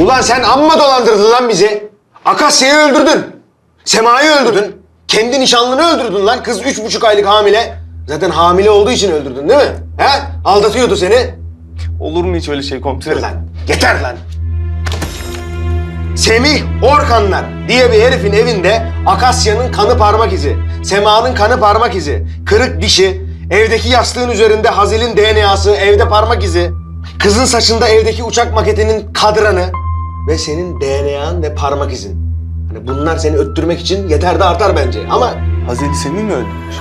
Ulan sen amma dolandırdın lan bizi. Akasya'yı öldürdün. Sema'yı öldürdün. Kendi nişanlını öldürdün lan. Kız üç buçuk aylık hamile. Zaten hamile olduğu için öldürdün değil mi? He? Aldatıyordu seni. Olur mu hiç öyle şey komiserim? Lan yeter lan. Semih Orkanlar diye bir herifin evinde Akasya'nın kanı parmak izi, Sema'nın kanı parmak izi, kırık dişi, evdeki yastığın üzerinde Hazil'in DNA'sı, evde parmak izi, kızın saçında evdeki uçak maketinin kadranı ve senin DNA'n ve parmak izin. Hani bunlar seni öttürmek için yeter de artar bence ama Hazeli Semih mi öldürmüş?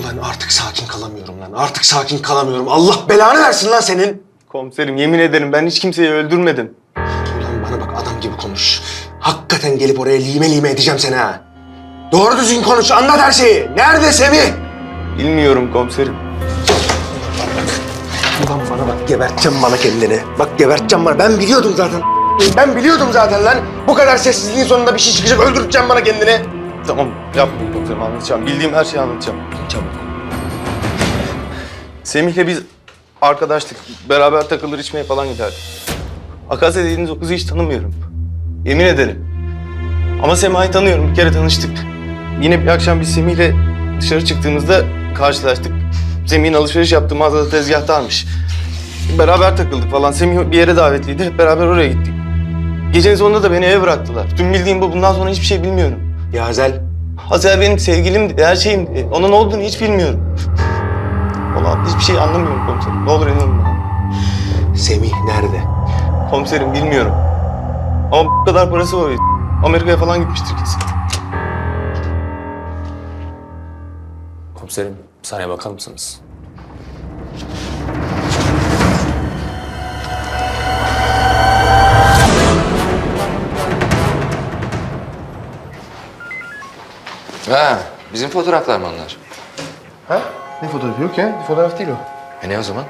ulan artık sakin kalamıyorum lan. Artık sakin kalamıyorum. Allah belanı versin lan senin. Komiserim yemin ederim ben hiç kimseyi öldürmedim. Ulan bana bak adam gibi konuş. Hakikaten gelip oraya lime lime edeceğim seni ha. Doğru düzgün konuş, anlat her şeyi. Nerede Semih? Bilmiyorum komiserim. Ulan bana bak geberteceğim bana kendini. Bak geberteceğim bana. Ben biliyordum zaten. Ben biliyordum zaten lan. Bu kadar sessizliğin sonunda bir şey çıkacak. Öldürteceğim bana kendini. Tamam yapmayın komiserim anlatacağım. Bildiğim her şeyi anlatacağım. Çabuk. Semih'le biz arkadaştık. Beraber takılır içmeye falan giderdik. Akasya dediğiniz o kızı hiç tanımıyorum. Yemin ederim. Ama Sema'yı tanıyorum. Bir kere tanıştık. Yine bir akşam biz Semih'le dışarı çıktığımızda karşılaştık. Semih'in alışveriş yaptığı mağazada tezgahtarmış. Beraber takıldık falan. Semih bir yere davetliydi. Hep beraber oraya gittik. Gecenin sonunda da beni eve bıraktılar. Tüm bildiğim bu. Bundan sonra hiçbir şey bilmiyorum. Yazel. Hazel benim sevgilimdi, her şeyimdi. Onun ne olduğunu hiç bilmiyorum. Ulan hiçbir şey anlamıyorum komiserim. Ne olur inanın bana. Semih nerede? Komiserim bilmiyorum. Ama bu kadar parası var. Amerika'ya falan gitmiştir kesin. Komiserim, saniye bakar mısınız? Ha, bizim fotoğraflar mı onlar? Ha? Ne fotoğrafı yok ya? Fotoğraf değil o. E ne o zaman?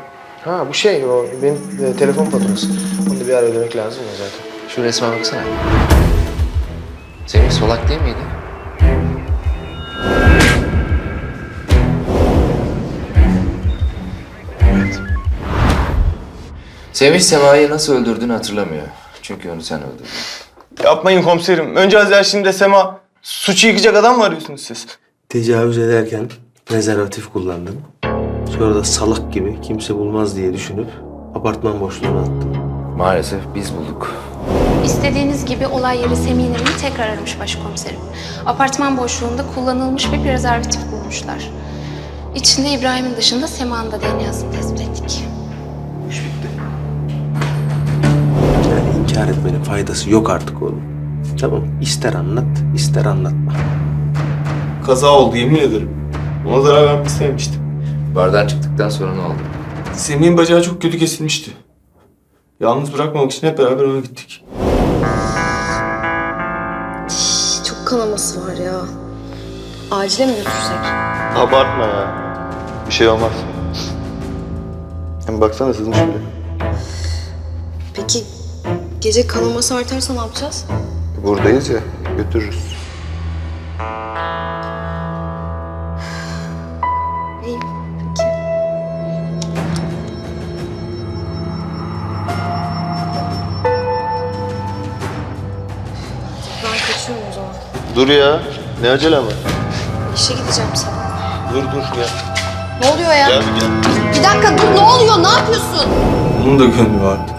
Ha bu şey o benim e, telefon faturası. Onu da bir ara ödemek lazım ya zaten. Şu resme baksana. Semih solak değil miydi? Semih Sema'yı nasıl öldürdüğünü hatırlamıyor. Çünkü onu sen öldürdün. Yapmayın komiserim. Önce Hazel şimdi de Sema. Suçu yıkacak adam mı arıyorsunuz siz? Tecavüz ederken prezervatif kullandım. Sonra da salak gibi kimse bulmaz diye düşünüp apartman boşluğuna attım. Maalesef biz bulduk. İstediğiniz gibi olay yeri Semih'in evini tekrar aramış başkomiserim. Apartman boşluğunda kullanılmış bir prezervatif bulmuşlar. İçinde İbrahim'in dışında Sema'nın da DNA'sını tespit İnkar etmenin faydası yok artık oğlum. Tamam ister anlat ister anlatma. Kaza oldu yemin ederim. Ona zarar vermek istememiştim. Bardan çıktıktan sonra ne oldu? Semih'in bacağı çok kötü kesilmişti. Yalnız bırakmamak için hep beraber ona gittik. Çok kanaması var ya. Acile mi götürsek? Abartma ya. Bir şey olmaz. Hem baksana sızmış bile. Peki gece kanaması artarsa ne yapacağız? Buradayız ya. Götürürüz. İyi peki. Ben kaçıyorum o zaman. Dur ya. Ne acele ama. İşe gideceğim sabah. Dur dur gel. Ne oluyor ya? Gel gel. Bir dakika dur ne oluyor? Ne yapıyorsun? Onun da gönlü vardı.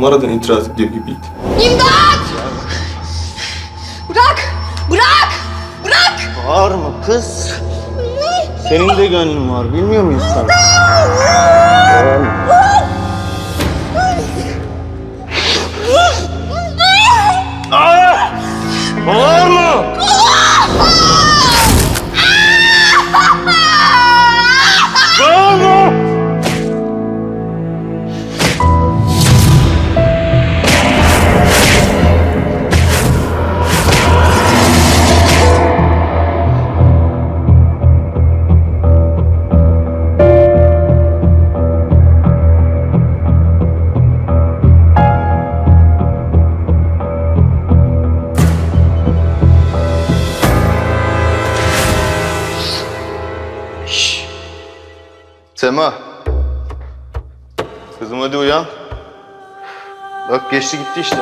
Numaradan itiraz ediyor gibiydi. İmdat! Bırak! Bırak! Bırak! Bağırma kız. Senin de gönlün var. Bilmiyor muyuz sen? Bağırma! Bağırma! Sema. Kızım hadi uyan. Bak geçti gitti işte.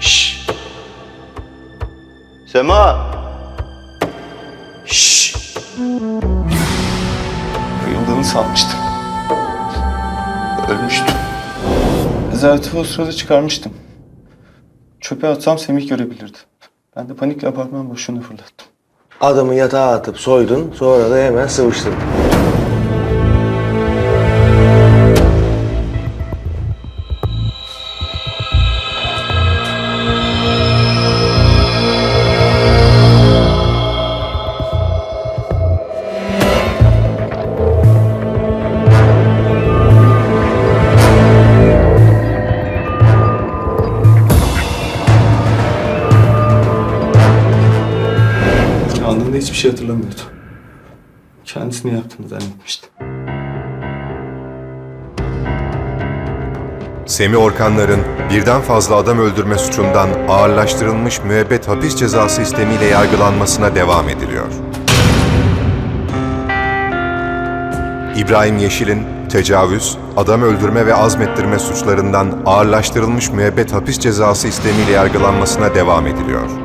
Şşş. Sema. Şşş. Bayıldığını sanmıştım. Ölmüştü. Rezervatifi o sırada çıkarmıştım. Çöpe atsam Semih görebilirdi. Ben de panikle apartman boşluğuna fırlattım. Adamı yatağa atıp soydun, sonra da hemen sıvıştın. Şey hatırlamıyordu. Kendisini yaptığını zannetmişti. Semi Orkanların birden fazla adam öldürme suçundan ağırlaştırılmış müebbet hapis cezası istemiyle yargılanmasına devam ediliyor. İbrahim Yeşil'in tecavüz, adam öldürme ve azmettirme suçlarından ağırlaştırılmış müebbet hapis cezası istemiyle yargılanmasına devam ediliyor.